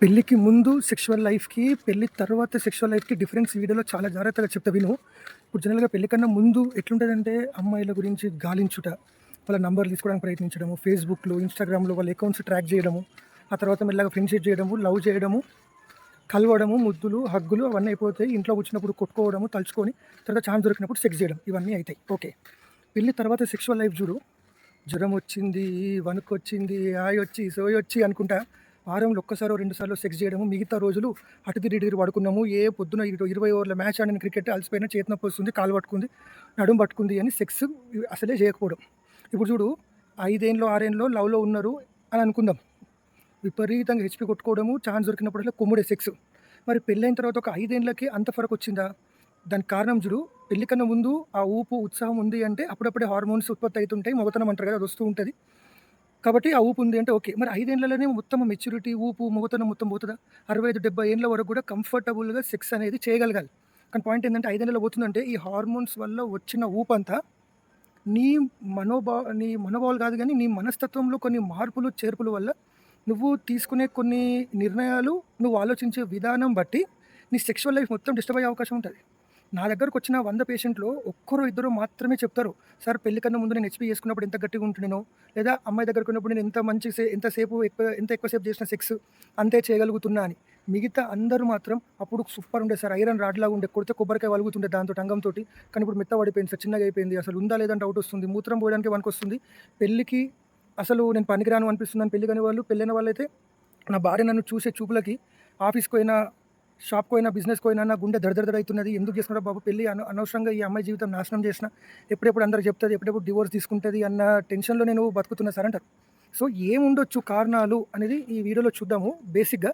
పెళ్ళికి ముందు సెక్షువల్ లైఫ్‌కి, పెళ్ళి తర్వాత సెక్షువల్ లైఫ్‌కి డిఫరెన్స్ వీడియోలో చాలా జాగ్రత్తగా చెప్తా విను. ఇప్పుడు జనరల్‌గా పెళ్ళి కన్నా ముందు ఎట్లుంటుందంటే అమ్మాయిల గురించి గాలించుట, వాళ్ళ నంబర్లు తీసుకోవడానికి ప్రయత్నించడము, ఫేస్‌బుక్‌లో, ఇన్‌స్టాగ్రామ్‌లో వాళ్ళ అకౌంట్స్ ట్రాక్ చేయడము, ఆ తర్వాత మెల్లగా ఫ్రెండ్‌షిప్ చేయడము, లవ్ చేయడము, కలవడము, ముద్దులు, హగ్గులు అవన్నీ అయిపోతాయి. ఇంట్లో వచ్చినప్పుడు కొట్టుకోవడము, తలుచుకొని తర్వాత ఛాన్స్ దొరికినప్పుడు సెక్స్ చేయడం ఇవన్నీ అవుతాయి ఓకే. పెళ్ళి తర్వాత సెక్షువల్ లైఫ్ చూడు, జ్వరం వచ్చింది, వణుకొచ్చింది, ఆయొచ్చి, సోయొచ్చి అనుకుంటా వారంలో ఒక్కసారో రెండు సార్లు సెక్స్ చేయడము మిగతా రోజులు అటు తిరిగి తిరిగి పడుకున్నాము ఏ పొద్దున ఇరవై ఓవర్ల మ్యాచ్ ఆడిన క్రికెట్ అలసిపోయినా చేతన నొప్పి వస్తుంది కాలు పట్టుకుంది నడుము పట్టుకుంది అని సెక్స్ అసలే చేయకపోవడం. ఇప్పుడు చూడు ఐదేళ్ళలో ఆరేళ్ళలో లవ్లో ఉన్నారు అని అనుకుందాం. విపరీతంగా హెచ్పి కొట్టుకోవడము ఛాన్స్ దొరికినప్పుడల్లా కొమ్ముడే సెక్స్. మరి పెళ్ళైన తర్వాత ఒక ఐదేళ్ళకి అంత ఫరక్ వచ్చిందా? దానికి కారణం చూడు పెళ్ళి కన్నా ముందు ఆ ఊపు ఉత్సాహం ఉంది అంటే అప్పుడప్పుడే హార్మోన్స్ ఉత్పత్తి అవుతుంటాయి మొగతనం అంటారు కదా అది వస్తూ ఉంటుంది. కాబట్టి ఆ ఊపు ఉంది అంటే ఓకే. మరి ఐదేళ్ళలోనే మొత్తం మెచ్యూరిటీ ఊపు మొగతనం మొత్తం పోతుందా? అరవై ఐదు డెబ్బై ఏళ్ళ వరకు కూడా కంఫర్టబుల్గా సెక్స్ అనేది చేయగలగాలి. కానీ పాయింట్ ఏంటంటే ఐదేళ్ళలో పోతుందంటే ఈ హార్మోన్స్ వల్ల వచ్చిన ఊపు అంతా నీ మనోభా నీ మనోభావాలు కాదు కానీ నీ మనస్తత్వంలో కొన్ని మార్పులు చేర్పుల వల్ల నువ్వు తీసుకునే కొన్ని నిర్ణయాలు నువ్వు ఆలోచించే విధానం బట్టి నీ సెక్షువల్ లైఫ్ మొత్తం డిస్టర్బ్ అయ్యే అవకాశం ఉంటుంది. నా దగ్గరకు వచ్చిన వంద పేషెంట్లో ఒక్కరు ఇద్దరు మాత్రమే చెప్తారు సార్ పెళ్ళి కన్నా ముందు నేను హెచ్పీ చేసుకున్నప్పుడు ఎంత గట్టిగా ఉంటున్నానో లేదా అమ్మాయి దగ్గరకు ఉన్నప్పుడు నేను ఎంత మంచి సే ఎంతసేపు ఎక్కువ ఎంత ఎక్కువసేపు చేసిన సెక్స్ అంతే చేయగలుగుతున్నా అని. మిగతా అందరూ మాత్రం అప్పుడు సూపర్ ఉండే సార్ ఐరన్ రాడ్లాగా ఉండే కొడితే కొబ్బరికాయ వలుగుతుండే దాంతో అంగంతో కానీ ఇప్పుడు మెత్త పడిపోయింది సార్ చిన్నగా అయిపోయింది. అసలు ఉందా లేదని డౌట్ వస్తుంది. మూత్రం పోయడానికి వనికి వస్తుంది. పెళ్ళికి అసలు నేను పనికిరాను అనిపిస్తుందని పెళ్ళి కాని వాళ్ళు పెళ్ళైన వాళ్ళైతే నా భార్య నన్ను చూసే చూపులకి ఆఫీస్కి పోయినా షాప్కి పోయినా బిజినెస్కి పోయినా నా గుండె దడదడ అవుతున్నది ఎందుకు చేస్తున్నా బాబు పెళ్ళి అన అనవసరంగా ఈ అమ్మాయి జీవితం నాశనం చేసిన. ఎప్పుడెప్పుడు అందరు చెప్తుంది ఎప్పుడెప్పుడు డివోర్స్ తీసుకుంటుంది అన్న టెన్షన్లో నేను బతుకుతున్నా సార్ అంటారు సో ఏముండొచ్చు కారణాలు అనేది ఈ వీడియోలో చూద్దాము బేసిక్గా.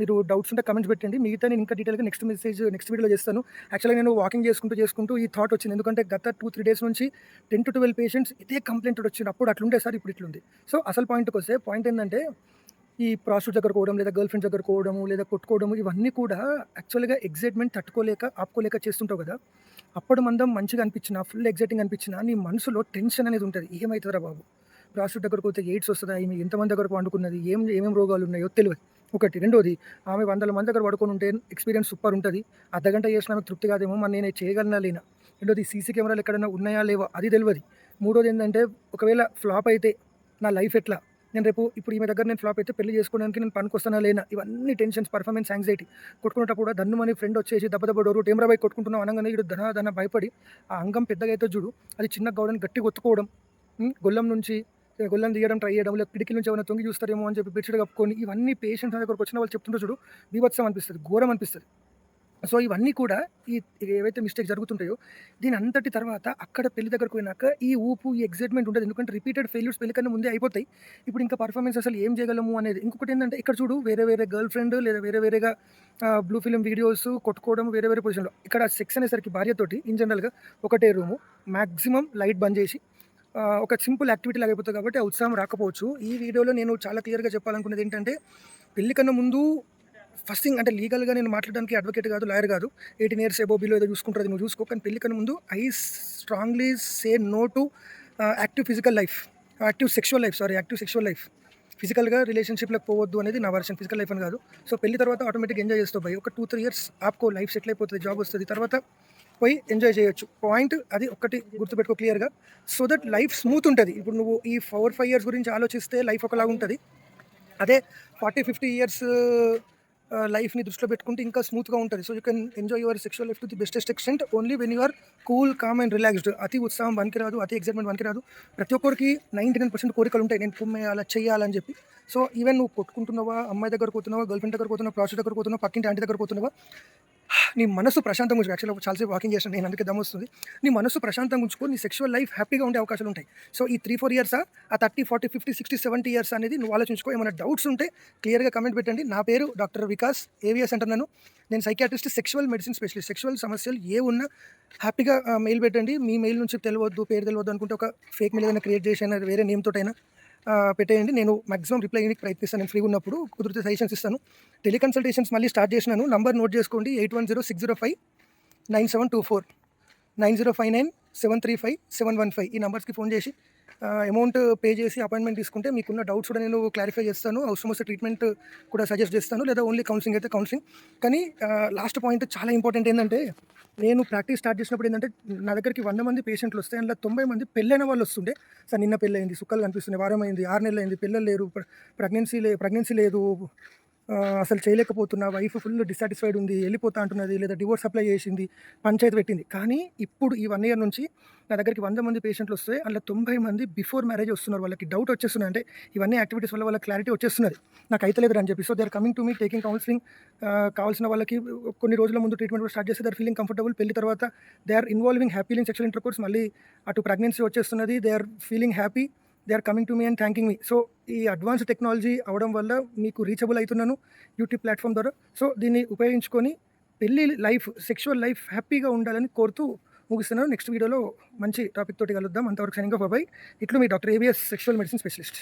మీరు డౌట్స్ ఉంటే కమెంట్స్ పెట్టండి. మిగతా నేను ఇంకా డీటెయిల్గా నెక్స్ట్ మెసేజ్ నెక్స్ట్ వీడియోలో చేస్తాను. యాక్చువల్గా నేను వాకింగ్ చేసుకుంటూ చేసుకుంటూ ఈ థాట్ వచ్చింది. ఎందుకంటే గత టూ త్రీ డేస్ నుంచి టెన్ టు ట్వెల్వ్ పేషెంట్స్ ఇదే కంప్లైంట్ వచ్చింది అప్పుడు అట్లుండే సార్ ఇప్పుడు ఇట్లుంది. సో అసలు పాయింట్కి వస్తే పాయింట్ ఏంటంటే ఈ ప్రాస్టిట్యూట్ దగ్గర పోవడం లేదా గర్ల్ ఫ్రెండ్స్ దగ్గర పోవడము లేదా కొట్టుకోవడము ఇవన్నీ కూడా యాక్చువల్గా ఎగ్జైట్మెంట్ తట్టుకోలేక ఆపుకోలేక చేస్తుంటావు కదా. అప్పుడు మందం మంచిగా అనిపించినా ఫుల్ ఎగ్జైటింగ్ అనిపించిన నీ మనసులో టెన్షన్ అనేది ఉంటుంది. ఏమవుతుందిరా బాబు? ప్రాస్టిట్యూట్ దగ్గరకు పోతే ఎయిడ్స్ వస్తుందా? ఈమె ఎంతమంది దగ్గర పండుకున్నది? ఏం ఏమేమి రోగాలు ఉన్నాయో తెలియదు. ఒకటి. రెండోది ఆమె వందల మంది దగ్గర పడుకొని ఉంటే ఎక్స్పీరియన్స్ సూపర్ ఉంటుంది. అర్ధగంట చేసిన తృప్తి కాదేమో మరి నేను చేయగలనా లేనా? రెండోది సీసీ కెమెరాలు ఎక్కడైనా ఉన్నాయా లేవా? అది తెలియదు మూడోది ఏంటంటే ఒకవేళ ఫ్లాప్ అయితే నా లైఫ్ ఎట్లా? నేను రేపు ఇప్పుడు ఈమె దగ్గర నేను ఫ్లాప్ అయితే పెళ్ళి చేసుకోవడానికి నేను పనికొస్తానా లేనా? ఇవన్నీ టెన్షన్స్ పర్ఫార్మెన్స్ యాంగ్జైటీ కూడా దన్ను అని ఫ్రెండ్ వచ్చేసి దెబ్బ దెబ్బ డోరు టేమరా బైక్ కొట్టుకుంటున్నాం అనగానే ఇటు ధన ధన భయపడి ఆ అంగం పెద్దగా అయితే చూడు అది చిన్న గౌడని గట్టి కొత్తుకోవడం గొల్లం నుంచి గొల్లం తీయడం ట్రై చేయడం లేదా కిటికీ నుంచి ఏమైనా తొంగి చూస్తారేమో అని చెప్పి బెడ్షీట్ కప్పుకొని ఇవన్నీ పేషెంట్స్ దగ్గరకు వచ్చిన వాళ్ళు చెప్తుంటే చూడు బీభత్సం అనిపిస్తుంది ఘోరం అనిపిస్తుంది. సో ఇవన్నీ కూడా ఈ ఏవైతే మిస్టేక్ జరుగుతుంటాయో దీని అంతటి తర్వాత అక్కడ పెళ్ళి దగ్గరకు పోయినాక ఈ ఊపు ఈ ఎగ్జైట్మెంట్ ఉంటుంది ఎందుకంటే రిపీటెడ్ ఫెయిల్యూర్స్ పెళ్ళి కన్నా ముందే అయిపోతాయి. ఇప్పుడు ఇంకా పర్ఫార్మెన్స్ అసలు ఏం చేయగలము అనేది ఇంకొకటి ఏంటంటే ఇక్కడ చూడు వేరే వేరే గర్ల్ ఫ్రెండ్ లేదా వేరే వేరేగా బ్లూ ఫిలిం వీడియోస్ కొట్టుకోవడం వేరే వేరే పొజిషన్లో ఇక్కడ సెక్స్ అనేసరికి భార్యతోటి ఇన్ జనరల్గా ఒకటే రూము మ్యాక్సిమం లైట్ బంద్ చేసి ఒక సింపుల్ యాక్టివిటీ లాగా అయిపోతుంది కాబట్టి ఉత్సాహం రాకపోవచ్చు. ఈ వీడియోలో నేను చాలా క్లియర్గా చెప్పాలనుకున్నది ఏంటంటే పెళ్ళి కన్నా ముందు ఫస్ట్ థింగ్ అంటే లీగల్గా నేను మాట్లాడడానికి అడ్వకేట్ కాదు లాయర్ కాదు. ఎయిటీన్ ఇయర్స్ ఎబో బిలో ఏదో చూసుకుంటుంది నువ్వు చూసుకో. కానీ పెళ్ళి కన్నా ముందు I strongly say no to active physical life. Active sexual life sorry active sexual life. ఫిజికల్గా రిలేషన్షిప్లకు పోవద్దు అనేది నా వర్షన్ ఫిజికల్ లైఫ్ అని కాదు. సో పెళ్ళి తర్వాత ఆటోమేటిక్ ఎంజాయ్ చేస్తావు భయ్ ఒక టూ త్రీ ఇయర్స్ ఆపుకో లైఫ్ సెటిల్ అయిపోతుంది జాబ్ వస్తుంది. తర్వాత పోయి ఎంజాయ్ చేయొచ్చు. పాయింట్ అది ఒక్కటి గుర్తుపెట్టుకో క్లియర్గా. సో దట్ లైఫ్ స్మూత్ ఉంటుంది. ఇప్పుడు నువ్వు ఈ ఫోర్ ఫైవ్ ఇయర్స్ గురించి ఆలోచిస్తే లైఫ్ ఒకలాగా ఉంటుంది అదే ఫార్టీ ఫిఫ్టీ ఇయర్స్ లైఫ్ని దృష్టిలో పెట్టుకుంటే ఇంకా స్మూత్గా ఉంటుంది. So you can enjoy your sexual life to the bestest extent. Only when you're cool calm and relaxed. అతి ఉత్సాహం పనికిరాదు అతి ఎక్సైట్మెంట్ పనికిరాదు ప్రతి ఒక్కరికి నైంటీ నైన్ పర్సెంట్ కోరికలు ఉంటాయి నేను కుమ్మేయాలా చేయాలని చెప్పి. సో ఈవెన్ నువ్వు కొట్టుకుంటున్నావా అమ్మాయి దగ్గర పోతున్నావా గర్ల్ ఫ్రెండ్ దగ్గర పోతున్నావా ప్రాసెస్ దగ్గర పోతున్నావా పక్కింటి ఆంటీ దగ్గర పోతున్నావా నీ మనసు ప్రశాంతంగా ఉంచుకో. యాక్చువల్గా చాలాసేపు వాకింగ్ చేసాను నేను అందుకే దమ్ వస్తుంది. నీ మనసు ప్రశాంతంగా ఉంచుకో నీ సెక్షువల్ లైఫ్ హ్యాపీగా ఉండే అవకాశాలు ఉంటాయి. సో ఈ త్రీ ఫోర్ ఇయర్స్ ఆ thirty forty fifty sixty seventy years అనేది నువ్వు ఆలోచించుకో. ఏమైనా డౌట్స్ ఉంటే క్లియర్గా కమెంట్ పెట్టండి. నా పేరు డాక్టర్ వికాస్ ఏవిఎస్ అంటున్నాను. నేను psychiatrist sexual medicine specialist sexual సమస్యలు ఏ ఉన్నా హ్యాపీగా మెయిల్ పెట్టండి. మీ మెయిల్ నుంచి తెలియవద్దు పేరు తెలియవద్దు అనుకుంటే ఒక ఫేక్ మెయిల్ ఏదైనా క్రియేట్ చేసి అయినా వేరే నేమ్ తోటైనా పెట్టేయండి. నేను మాక్సిమం రిప్లై చేయడానికి ప్రయత్నిస్తాను. నేను ఫ్రీ ఉన్నప్పుడు కుదిరితే సజెషన్స్ ఇస్తాను. టెలికన్సల్టేషన్స్ మళ్ళీ స్టార్ట్ చేసినాను. నంబర్ నోట్ చేసుకోండి. Eight one zero six zero five nine seven two four nine zero five nine seven three five seven one five ఈ నెంబర్స్కి ఫోన్ చేసి అమౌంట్ పే చేసి అపాయింట్మెంట్ తీసుకుంటే మీకున్న డౌట్స్ కూడా నేను క్లారిఫై చేస్తాను. అవసరం వస్తే ట్రీట్మెంట్ కూడా సజెస్ట్ చేస్తాను. లేదా ఓన్లీ కౌన్సిలింగ్ అయితే కౌన్సిలింగ్ కానీ లాస్ట్ పాయింట్ చాలా ఇంపార్టెంట్ ఏంటంటే నేను ప్రాక్టీస్ స్టార్ట్ చేసినప్పుడు ఏంటంటే నా దగ్గరికి వంద మంది పేషెంట్లు వస్తే అందులో తొంభై మంది పెళ్ళైన వాళ్ళు వస్తుండే. సార్ నిన్న పెళ్ళయింది సుక్కలు కనిపిస్తున్నాయి వారం అయింది ఆరు నెలలు అయింది పిల్లలు లేరు ప్రెగ్నెన్సీ లే ప్రెగ్నెన్సీ లేదు అసలు చేయలేకపోతున్నా వైఫ్ ఫుల్ డిసాటిస్ఫైడ్ ఉంది వెళ్ళిపోతా అంటున్నది లేదా డివోర్స్ అప్లై చేసింది పంచాయతీ పెట్టింది. కానీ ఇప్పుడు ఈ వన్ ఇయర్ నుంచి నా దగ్గరికి వంద మంది పేషెంట్లు వస్తే అందులో తొంభై మంది బిఫోర్ మ్యారేజ్ వస్తున్నారు. వాళ్ళకి డౌట్ వచ్చేస్తున్నాయి అంటే ఇవన్నీ యాక్టివిటీస్ వల్ల వాళ్ళ క్లారిటీ వచ్చేస్తున్నది. నాకు అయితే లేదు అని చెప్పి. So they are coming to me taking counselling కావాల్సిన వాళ్ళకి కొన్ని రోజుల ముందు ట్రీట్మెంట్ కూడా స్టార్ట్ చేస్తే దర్ ఫీలింగ్ కంఫర్టబుల్ పెళ్ళి తర్వాత they are involving happily sexual intercourse మళ్ళీ అటు pregnancy వచ్చేస్తున్నది they are feeling happy they are coming to me and thanking me so ఈ అడ్వాన్స్ టెక్నాలజీ అవడం వల్ల మీకు రీచబుల్ అవుతున్నాను యూట్యూబ్ ప్లాట్ఫామ్ ద్వారా. సో దీన్ని ఉపయోగించుకొని పెళ్ళి లైఫ్ సెక్షువల్ లైఫ్ హ్యాపీగా ఉండాలని కోరుతూ ముగిస్తున్నాను. నెక్స్ట్ వీడియోలో మంచి టాపిక్ తోటి కలుద్దాం. అంతవరకు సైనింగ్ బాబాయ్ ఇట్లు మీ doctor ABS sexual medicine specialist